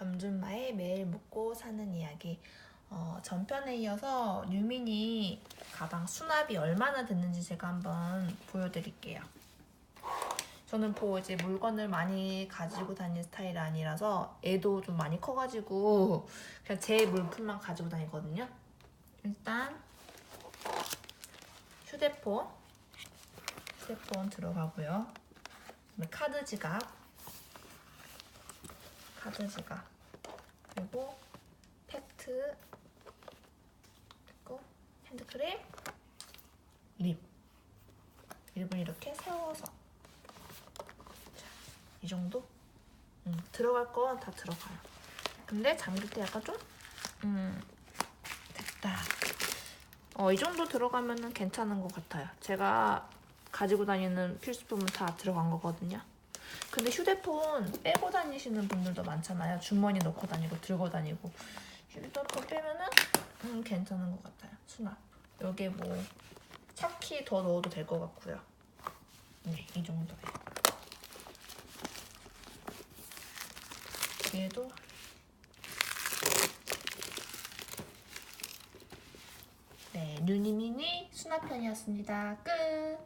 점준마의 매일 묵고 사는 이야기. 어, 전편에 이어서 유민이 가방 수납이 얼마나 됐는지 제가 한번 보여드릴게요. 저는 뭐 이제 물건을 많이 가지고 다니는 스타일이 아니라서 애도 좀 많이 커가지고 그냥 제 물품만 가지고 다니거든요. 일단 휴대폰, 휴대폰 들어가고요. 카드 지갑, 카드 지갑, 그리고 팩트, 그리고 핸드크림, 립. 립을 이렇게 세워서 자, 이 정도? 음, 들어갈 건 다 들어가요. 근데 잠길 때 약간 좀 음, 됐다. 어, 이 정도 들어가면은 괜찮은 것 같아요. 제가 가지고 다니는 필수품은 다 들어간 거거든요. 근데 휴대폰 빼고 다니시는 분들도 많잖아요. 주머니 넣고 다니고 들고 다니고. 휴대폰 빼면은 음, 괜찮은 것 같아요. 수납. 여기에 뭐 차키 더 넣어도 될 것 같고요. 네, 이 정도에. 얘도 네, 뉴니미니 수납편이었습니다. 끝!